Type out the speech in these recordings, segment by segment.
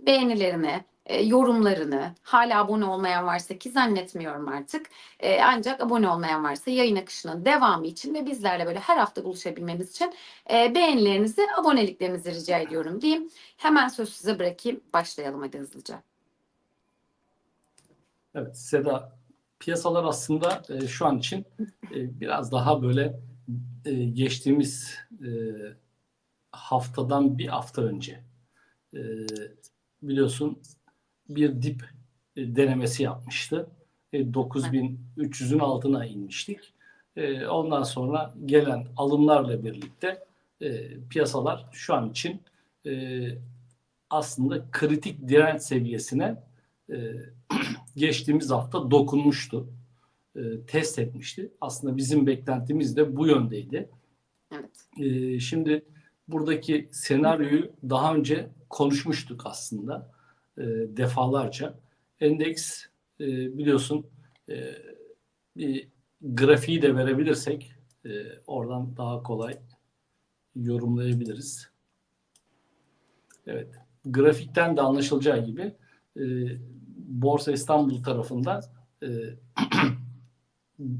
beğenilerini, e, yorumlarını, hala abone olmayan varsa ki zannetmiyorum artık. E, ancak abone olmayan varsa yayın akışının devamı için ve bizlerle böyle her hafta buluşabilmemiz için e, beğenilerinizi, aboneliklerinizi rica ediyorum diyeyim. Hemen söz size bırakayım. Başlayalım hadi hızlıca. Evet Seda piyasalar aslında e, şu an için e, biraz daha böyle e, geçtiğimiz e, haftadan bir hafta önce e, biliyorsun bir dip e, denemesi yapmıştı. E, 9300'ün altına inmiştik. E, ondan sonra gelen alımlarla birlikte e, piyasalar şu an için e, aslında kritik direnç seviyesine e, geçtiğimiz hafta dokunmuştu. E, test etmişti. Aslında bizim beklentimiz de bu yöndeydi. Evet. E, şimdi buradaki senaryoyu daha önce konuşmuştuk aslında e, defalarca. Endeks e, biliyorsun e, bir grafiği de verebilirsek e, oradan daha kolay yorumlayabiliriz. Evet. Grafikten de anlaşılacağı gibi e, Borsa İstanbul tarafında e,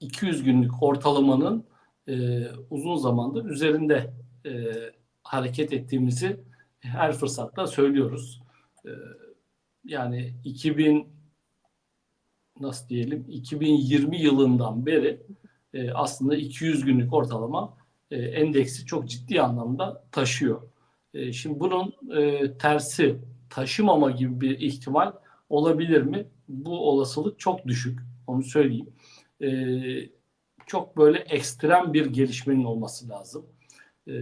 200 günlük ortalamanın e, uzun zamandır üzerinde e, hareket ettiğimizi her fırsatta söylüyoruz. E, yani 2000 nasıl diyelim 2020 yılından beri e, aslında 200 günlük ortalama e, endeksi çok ciddi anlamda taşıyor. E, şimdi bunun e, tersi taşımama gibi bir ihtimal olabilir mi? Bu olasılık çok düşük. Onu söyleyeyim. Çok böyle ekstrem bir gelişmenin olması lazım. E,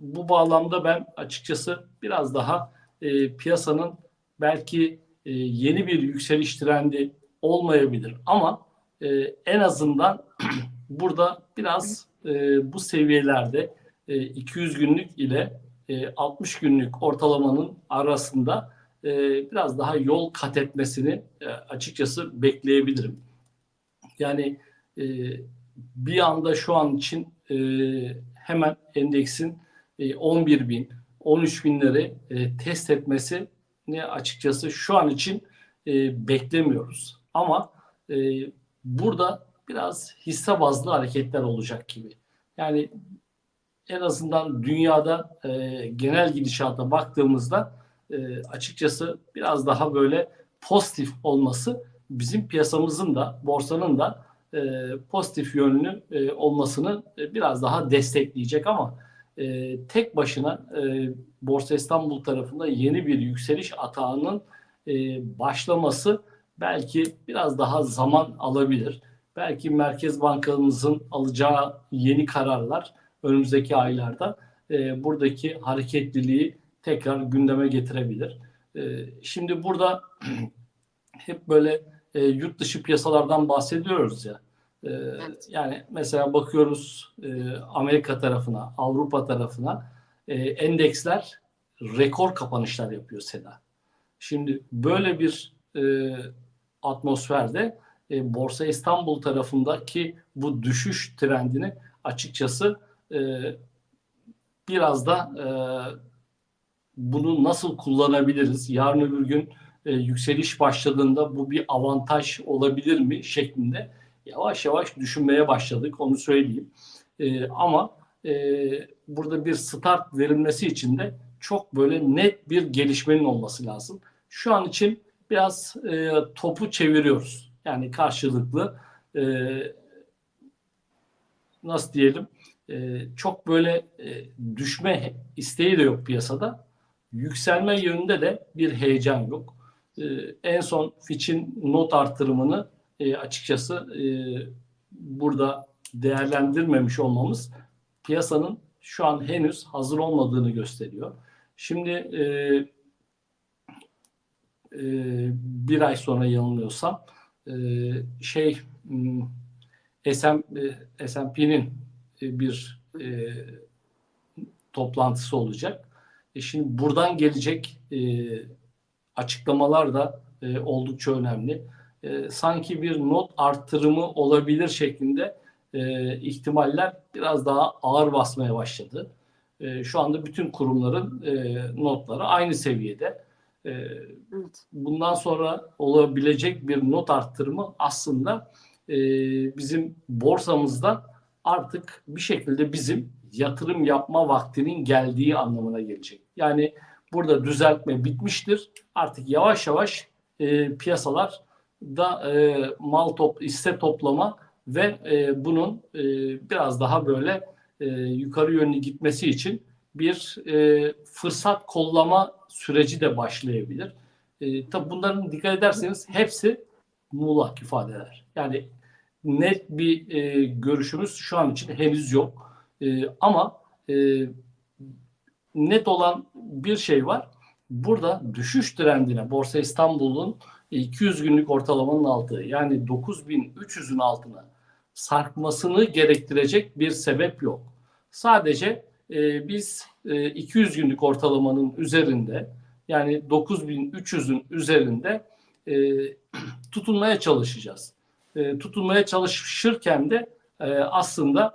bu bağlamda ben açıkçası biraz daha e, piyasanın belki e, yeni bir yükseliş trendi olmayabilir ama e, en azından burada biraz e, bu seviyelerde e, 200 günlük ile e, 60 günlük ortalamanın arasında e, biraz daha yol kat etmesini e, açıkçası bekleyebilirim. Yani e, bir anda şu an için e, hemen endeksin e, 11 bin, 13 binleri e, test etmesi ne açıkçası şu an için e, beklemiyoruz. Ama e, burada biraz hisse bazlı hareketler olacak gibi. Yani en azından dünyada e, genel gidişata baktığımızda e, açıkçası biraz daha böyle pozitif olması bizim piyasamızın da borsanın da e, pozitif yönlü e, olmasını e, biraz daha destekleyecek ama e, tek başına e, Borsa İstanbul tarafında yeni bir yükseliş atağının e, başlaması belki biraz daha zaman alabilir. Belki Merkez Bankamızın alacağı yeni kararlar önümüzdeki aylarda e, buradaki hareketliliği tekrar gündeme getirebilir. E, şimdi burada hep böyle e, yurt dışı piyasalardan bahsediyoruz ya. E, Evet. Yani mesela bakıyoruz e, Amerika tarafına, Avrupa tarafına e, endeksler rekor kapanışlar yapıyor Seda. Şimdi böyle bir e, atmosferde e, Borsa İstanbul tarafındaki bu düşüş trendini açıkçası e, biraz da e, bunu nasıl kullanabiliriz? Yarın öbür gün e, yükseliş başladığında bu bir avantaj olabilir mi şeklinde yavaş yavaş düşünmeye başladık onu söyleyeyim. E, ama e, burada bir start verilmesi için de çok böyle net bir gelişmenin olması lazım. Şu an için biraz e, topu çeviriyoruz. Yani karşılıklı e, nasıl diyelim e, çok böyle e, düşme isteği de yok piyasada. Yükselme yönünde de bir heyecan yok. E, en son Fitch'in not artırımını e, açıkçası e, burada değerlendirmemiş olmamız piyasanın şu an henüz hazır olmadığını gösteriyor. Şimdi e, e, bir ay sonra yanılmıyorsam e, şey hmm, SM, e, S&P'nin e, bir e, toplantısı olacak. E şimdi buradan gelecek e, açıklamalar da e, oldukça önemli. E, sanki bir not arttırımı olabilir şeklinde e, ihtimaller biraz daha ağır basmaya başladı. E, şu anda bütün kurumların e, notları aynı seviyede. E, Evet. bundan sonra olabilecek bir not arttırımı aslında e, bizim borsamızda artık bir şekilde bizim yatırım yapma vaktinin geldiği anlamına gelecek. Yani burada düzeltme bitmiştir. Artık yavaş yavaş e, piyasalar da e, mal top hisse toplama ve e, bunun e, biraz daha böyle e, yukarı yönlü gitmesi için bir e, fırsat kollama süreci de başlayabilir. E, tabi bunların dikkat ederseniz hepsi muğlak ifadeler. Yani net bir e, görüşümüz şu an için henüz yok. E, ama e, net olan bir şey var. Burada düşüş trendine Borsa İstanbul'un 200 günlük ortalamanın altı yani 9300'ün altına sarkmasını gerektirecek bir sebep yok. Sadece e, biz e, 200 günlük ortalamanın üzerinde yani 9300'ün üzerinde e, tutunmaya çalışacağız. E, tutunmaya çalışırken de e, aslında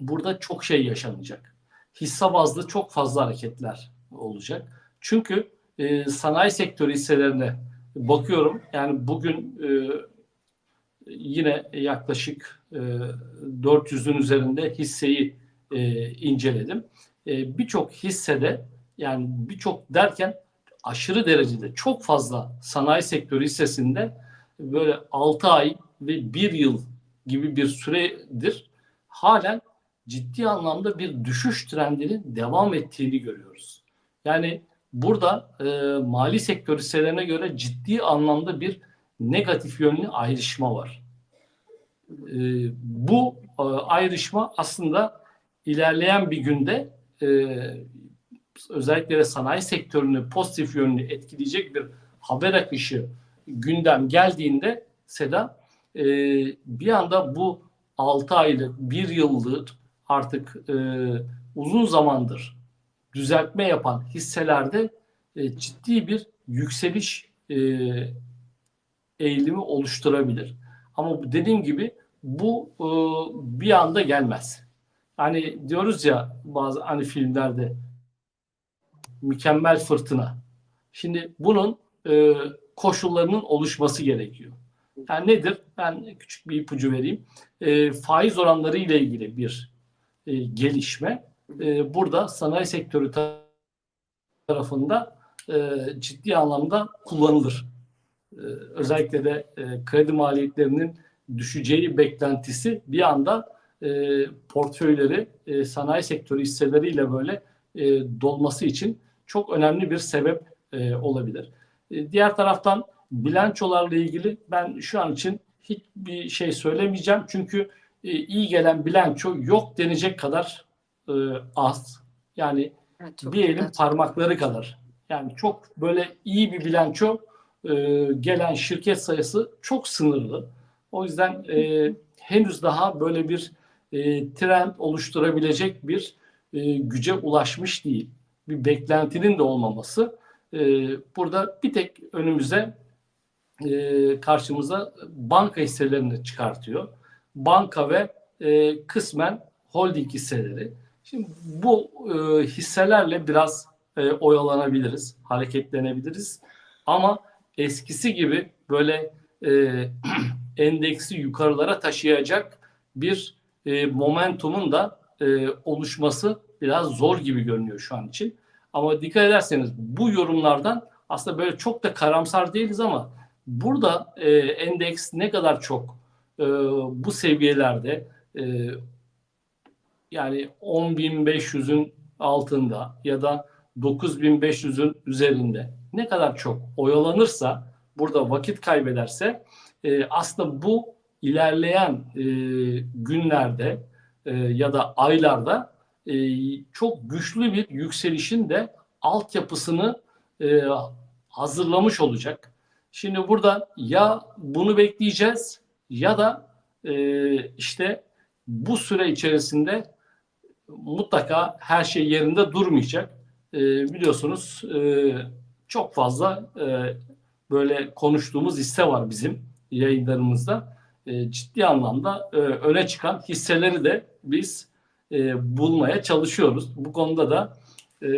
burada çok şey yaşanacak. Hisse bazlı çok fazla hareketler olacak. Çünkü e, sanayi sektörü hisselerine bakıyorum. Yani bugün e, yine yaklaşık e, 400'ün üzerinde hisseyi e, inceledim. E, birçok hissede yani birçok derken aşırı derecede çok fazla sanayi sektörü hissesinde böyle 6 ay ve 1 yıl gibi bir süredir halen ciddi anlamda bir düşüş trendinin devam ettiğini görüyoruz. Yani burada e, mali sektör hisselerine göre ciddi anlamda bir negatif yönlü ayrışma var. E, bu e, ayrışma aslında ilerleyen bir günde e, özellikle de sanayi sektörünü pozitif yönlü etkileyecek bir haber akışı gündem geldiğinde Seda e, bir anda bu 6 aylık, 1 yıllık artık e, uzun zamandır düzeltme yapan hisselerde e, ciddi bir yükseliş e, eğilimi oluşturabilir. Ama dediğim gibi bu e, bir anda gelmez. Hani diyoruz ya bazı hani filmlerde mükemmel fırtına. Şimdi bunun e, koşullarının oluşması gerekiyor. Yani nedir? Ben küçük bir ipucu vereyim. E, faiz oranları ile ilgili bir e, gelişme. E, burada sanayi sektörü ta- tarafında e, ciddi anlamda kullanılır. E, özellikle de e, kredi maliyetlerinin düşeceği beklentisi bir anda e, portföyleri e, sanayi sektörü hisseleriyle böyle e, dolması için çok önemli bir sebep e, olabilir. E, diğer taraftan bilançolarla ilgili ben şu an için hiçbir şey söylemeyeceğim. Çünkü e, iyi gelen bilanço yok denecek kadar e, az. Yani Evet, bir elin dikkat. parmakları kadar. Yani çok böyle iyi bir bilanço e, gelen şirket sayısı çok sınırlı. O yüzden e, henüz daha böyle bir e, trend oluşturabilecek bir e, güce ulaşmış değil. Bir beklentinin de olmaması. E, burada bir tek önümüze e, karşımıza banka hisselerini çıkartıyor. Banka ve e, kısmen holding hisseleri. Şimdi bu e, hisselerle biraz e, oyalanabiliriz, hareketlenebiliriz. Ama eskisi gibi böyle e, endeksi yukarılara taşıyacak bir e, momentumun da e, oluşması biraz zor gibi görünüyor şu an için. Ama dikkat ederseniz bu yorumlardan aslında böyle çok da karamsar değiliz ama burada e, endeks ne kadar çok e, bu seviyelerde e, yani 10.500'ün altında ya da 9.500'ün üzerinde ne kadar çok oyalanırsa burada vakit kaybederse e, aslında bu ilerleyen e, günlerde e, ya da aylarda e, çok güçlü bir yükselişin de altyapısını e, hazırlamış olacak. Şimdi burada ya bunu bekleyeceğiz ya da e, işte bu süre içerisinde mutlaka her şey yerinde durmayacak. E, biliyorsunuz e, çok fazla e, böyle konuştuğumuz hisse var bizim yayınlarımızda. E, ciddi anlamda e, öne çıkan hisseleri de biz e, bulmaya çalışıyoruz. Bu konuda da e,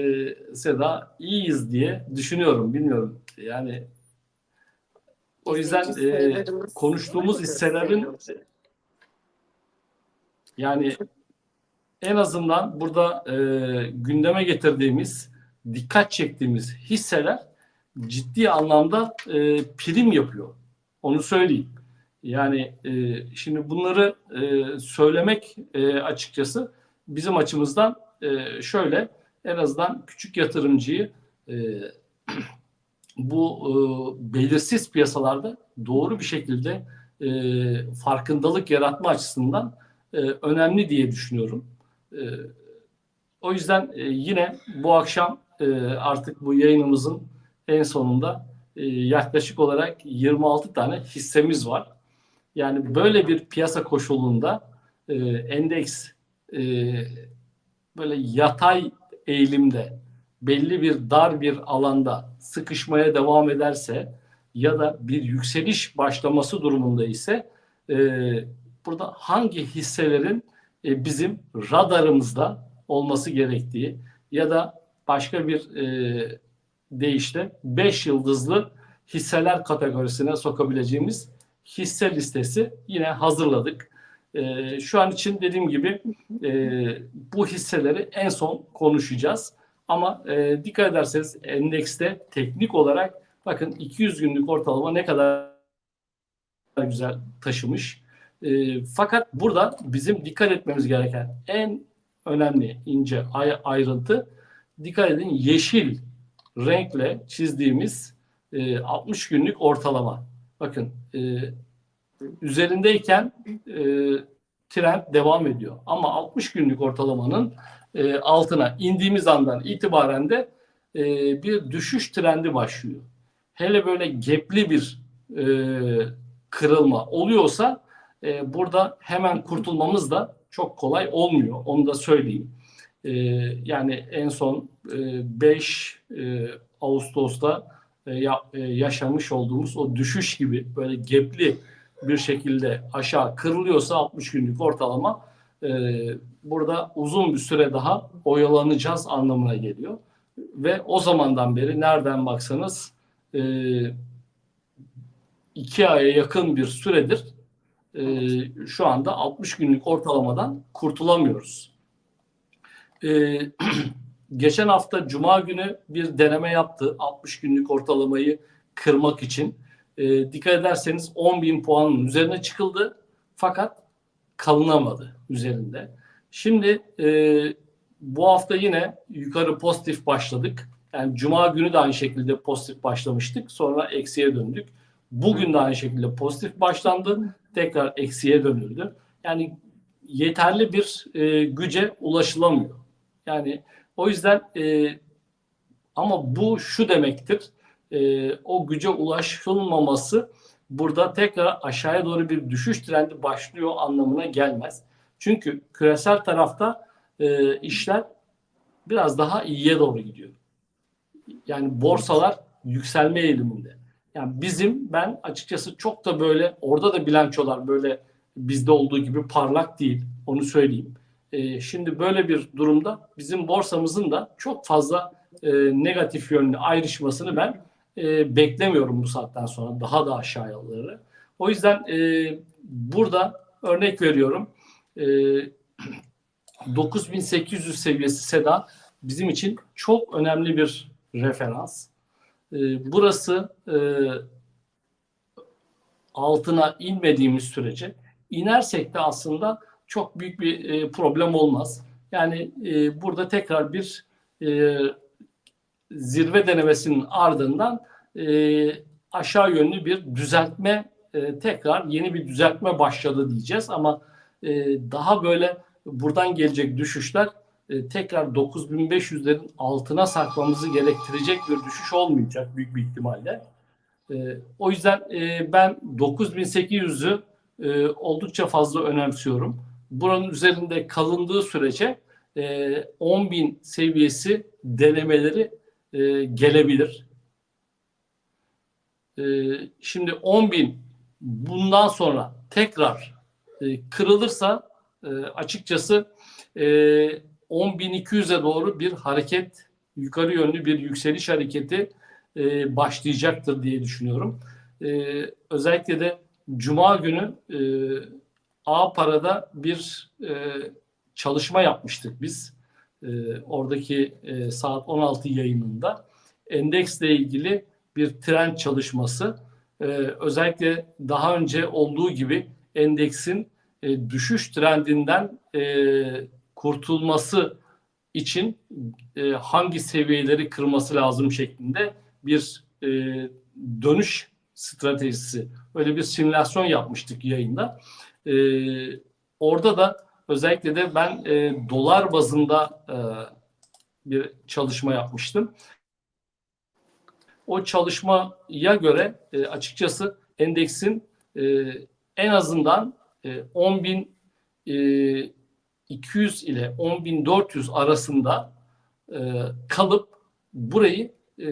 Seda iyiyiz diye düşünüyorum. Bilmiyorum. Yani o yüzden e, konuştuğumuz hisselerin yani en azından burada e, gündeme getirdiğimiz, dikkat çektiğimiz hisseler ciddi anlamda e, prim yapıyor. Onu söyleyeyim. Yani e, şimdi bunları e, söylemek e, açıkçası bizim açımızdan e, şöyle en azından küçük yatırımcıyı e, bu e, belirsiz piyasalarda doğru bir şekilde e, farkındalık yaratma açısından e, önemli diye düşünüyorum. E, o yüzden e, yine bu akşam e, artık bu yayınımızın en sonunda e, yaklaşık olarak 26 tane hissemiz var. Yani böyle bir piyasa koşulunda e, endeks e, böyle yatay eğilimde belli bir dar bir alanda sıkışmaya devam ederse ya da bir yükseliş başlaması durumunda ise e, burada hangi hisselerin e, bizim radarımızda olması gerektiği ya da başka bir e, deyişle 5 yıldızlı hisseler kategorisine sokabileceğimiz hisse listesi yine hazırladık. E, şu an için dediğim gibi e, bu hisseleri en son konuşacağız. Ama e, dikkat ederseniz endekste teknik olarak bakın 200 günlük ortalama ne kadar güzel taşımış. E, fakat burada bizim dikkat etmemiz gereken en önemli ince ay- ayrıntı dikkat edin yeşil renkle çizdiğimiz e, 60 günlük ortalama. Bakın e, üzerindeyken e, trend devam ediyor. Ama 60 günlük ortalamanın e, altına indiğimiz andan itibaren de e, bir düşüş trendi başlıyor. Hele böyle gepli bir e, kırılma oluyorsa e, burada hemen kurtulmamız da çok kolay olmuyor. Onu da söyleyeyim. E, yani en son e, 5 e, Ağustos'ta e, ya, e, yaşamış olduğumuz o düşüş gibi böyle gepli bir şekilde aşağı kırılıyorsa 60 günlük ortalama e, burada uzun bir süre daha oyalanacağız anlamına geliyor. Ve o zamandan beri nereden baksanız e, iki aya yakın bir süredir e, şu anda 60 günlük ortalamadan kurtulamıyoruz. E, geçen hafta Cuma günü bir deneme yaptı 60 günlük ortalamayı kırmak için. E, dikkat ederseniz 10 bin puanın üzerine çıkıldı fakat kalınamadı üzerinde. Şimdi e, bu hafta yine yukarı pozitif başladık. Yani Cuma günü de aynı şekilde pozitif başlamıştık. Sonra eksiye döndük. Bugün de aynı şekilde pozitif başlandı. Tekrar eksiye dönüldü. Yani yeterli bir e, güce ulaşılamıyor. Yani o yüzden e, ama bu şu demektir. E, o güce ulaşılmaması burada tekrar aşağıya doğru bir düşüş trendi başlıyor anlamına gelmez. Çünkü küresel tarafta e, işler biraz daha iyiye doğru gidiyor. Yani borsalar yükselme eğiliminde. Yani bizim ben açıkçası çok da böyle orada da bilançolar böyle bizde olduğu gibi parlak değil. Onu söyleyeyim. E, şimdi böyle bir durumda bizim borsamızın da çok fazla e, negatif yönlü ayrışmasını ben e, beklemiyorum bu saatten sonra daha da aşağıyaları. O yüzden e, burada örnek veriyorum. E, 9800 seviyesi SEDA bizim için çok önemli bir referans. E, burası e, altına inmediğimiz sürece inersek de aslında çok büyük bir e, problem olmaz. Yani e, burada tekrar bir e, zirve denemesinin ardından e, aşağı yönlü bir düzeltme e, tekrar yeni bir düzeltme başladı diyeceğiz ama e, daha böyle buradan gelecek düşüşler e, tekrar 9500'lerin altına sarkmamızı gerektirecek bir düşüş olmayacak büyük bir ihtimalle. E, o yüzden e, ben 9800'ü e, oldukça fazla önemsiyorum. Buranın üzerinde kalındığı sürece e, 10.000 seviyesi denemeleri e, gelebilir. E, şimdi 10.000 bundan sonra tekrar e, kırılırsa e, açıkçası e, 10.200'e doğru bir hareket yukarı yönlü bir yükseliş hareketi e, başlayacaktır diye düşünüyorum. E, özellikle de Cuma günü e, A Para'da bir e, çalışma yapmıştık biz. E, oradaki e, saat 16 yayınında endeksle ilgili bir trend çalışması. E, özellikle daha önce olduğu gibi endeksin e, düşüş trendinden e, kurtulması için e, hangi seviyeleri kırması lazım şeklinde bir e, dönüş stratejisi, öyle bir simülasyon yapmıştık yayında. E, orada da özellikle de ben e, dolar bazında e, bir çalışma yapmıştım. O çalışmaya göre e, açıkçası endeksin e, en azından e, 10 bin e, 200 ile 10.400 arasında e, kalıp burayı e,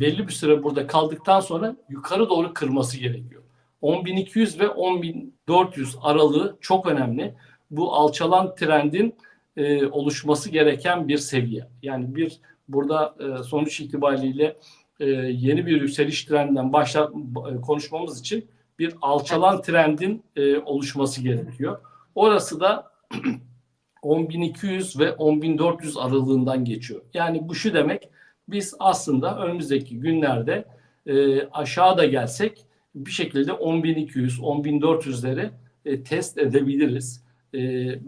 belli bir süre burada kaldıktan sonra yukarı doğru kırması gerekiyor. 10.200 ve 10.400 aralığı çok önemli. Bu alçalan trendin e, oluşması gereken bir seviye. Yani bir burada e, sonuç itibariyle e, yeni bir yükseliş trendinden başla e, konuşmamız için bir alçalan trendin e, oluşması gerekiyor. Orası da 10.200 ve 10.400 aralığından geçiyor. Yani bu şu demek biz aslında önümüzdeki günlerde e, aşağı da gelsek bir şekilde 10.200, 10.400'leri e, test edebiliriz. E,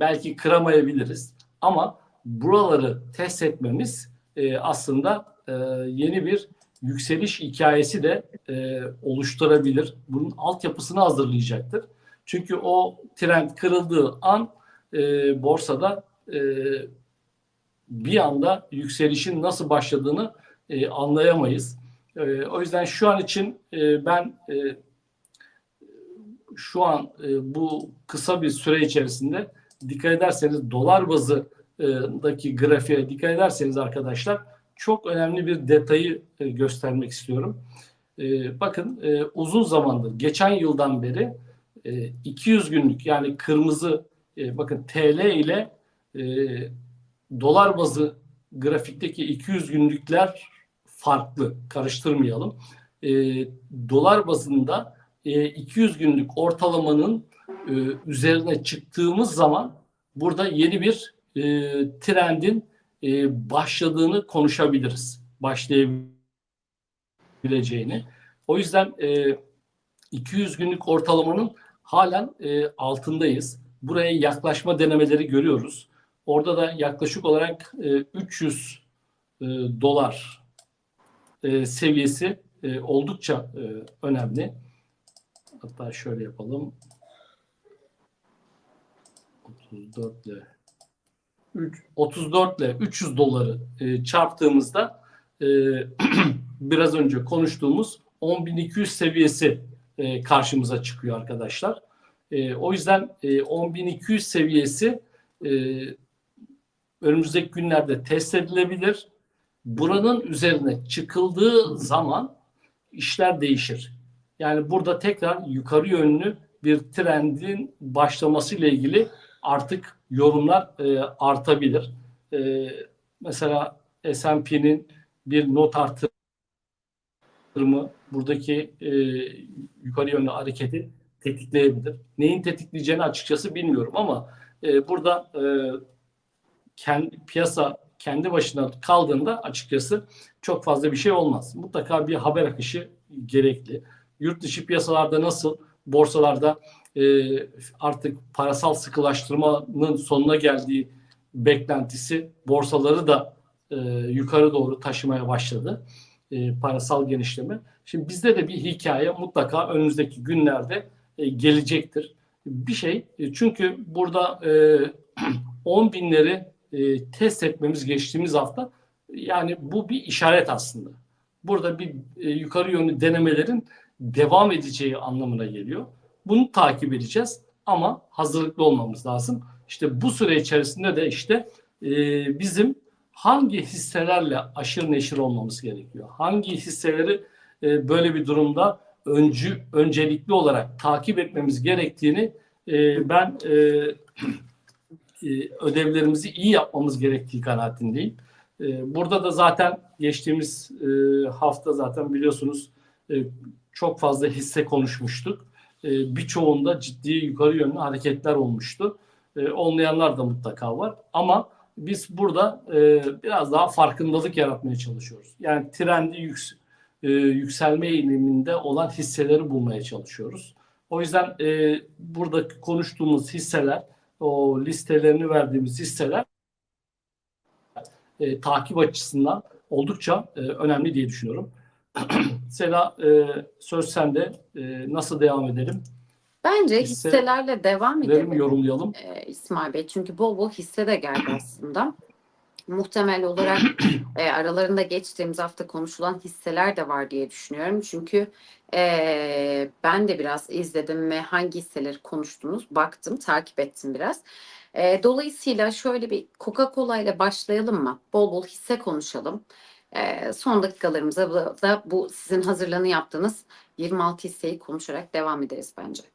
belki kıramayabiliriz. Ama buraları test etmemiz e, aslında e, yeni bir yükseliş hikayesi de e, oluşturabilir. Bunun altyapısını hazırlayacaktır. Çünkü o trend kırıldığı an e, borsada e, bir anda yükselişin nasıl başladığını e, anlayamayız. E, o yüzden şu an için e, ben e, şu an e, bu kısa bir süre içerisinde dikkat ederseniz dolar bazındaki grafiğe dikkat ederseniz arkadaşlar çok önemli bir detayı e, göstermek istiyorum. E, bakın e, uzun zamandır geçen yıldan beri e, 200 günlük yani kırmızı e, bakın TL ile e, dolar bazı grafikteki 200 günlükler farklı. Karıştırmayalım. E, dolar bazında e, 200 günlük ortalamanın e, üzerine çıktığımız zaman burada yeni bir e, trendin e, başladığını konuşabiliriz. Başlayabileceğini. O yüzden e, 200 günlük ortalamanın halen e, altındayız. Buraya yaklaşma denemeleri görüyoruz. Orada da yaklaşık olarak e, 300 e, dolar e, seviyesi e, oldukça e, önemli. Hatta şöyle yapalım. 34 ile 3, 34 ile 300 doları e, çarptığımızda e, biraz önce konuştuğumuz 10.200 seviyesi e, karşımıza çıkıyor arkadaşlar. E, o yüzden e, 10.200 seviyesi e, önümüzdeki günlerde test edilebilir. Buranın üzerine çıkıldığı zaman işler değişir. Yani burada tekrar yukarı yönlü bir trendin başlaması ile ilgili artık yorumlar e, artabilir. E, mesela S&P'nin bir not artırımı buradaki e, yukarı yönlü hareketi tetikleyebilir. Neyin tetikleyeceğini açıkçası bilmiyorum ama e, burada e, kendi, piyasa kendi başına kaldığında açıkçası çok fazla bir şey olmaz. Mutlaka bir haber akışı gerekli. Yurt dışı piyasalarda nasıl borsalarda e, artık parasal sıkılaştırmanın sonuna geldiği beklentisi borsaları da e, yukarı doğru taşımaya başladı. E, parasal genişleme. Şimdi bizde de bir hikaye mutlaka önümüzdeki günlerde e, gelecektir. Bir şey e, çünkü burada e, 10 binleri e, test etmemiz geçtiğimiz hafta yani bu bir işaret aslında. Burada bir e, yukarı yönlü denemelerin devam edeceği anlamına geliyor. Bunu takip edeceğiz ama hazırlıklı olmamız lazım. İşte bu süre içerisinde de işte e, bizim hangi hisselerle aşırı neşir olmamız gerekiyor? Hangi hisseleri e, böyle bir durumda öncü öncelikli olarak takip etmemiz gerektiğini e, ben e, e, ödevlerimizi iyi yapmamız gerektiği kanaatindeyim. E, burada da zaten geçtiğimiz e, hafta zaten biliyorsunuz e, çok fazla hisse konuşmuştuk. E, birçoğunda ciddi yukarı yönlü hareketler olmuştu. E, olmayanlar da mutlaka var. Ama biz burada e, biraz daha farkındalık yaratmaya çalışıyoruz. Yani trendi yüks- e, yükselme eğiliminde olan hisseleri bulmaya çalışıyoruz. O yüzden e, burada konuştuğumuz hisseler, o listelerini verdiğimiz hisseler e, takip açısından oldukça e, önemli diye düşünüyorum. Sela e, söz sende. E, nasıl devam edelim? Bence Hisse- hisselerle devam edelim. yorumlayalım. e, İsmail Bey. Çünkü bol bol hisse de geldi aslında. Muhtemel olarak e, aralarında geçtiğimiz hafta konuşulan hisseler de var diye düşünüyorum. Çünkü e, ben de biraz izledim ve hangi hisseleri konuştunuz baktım, takip ettim biraz. E, dolayısıyla şöyle bir Coca-Cola ile başlayalım mı? Bol bol hisse konuşalım. E, son dakikalarımıza da, bu sizin hazırlığını yaptığınız 26 hisseyi konuşarak devam ederiz bence.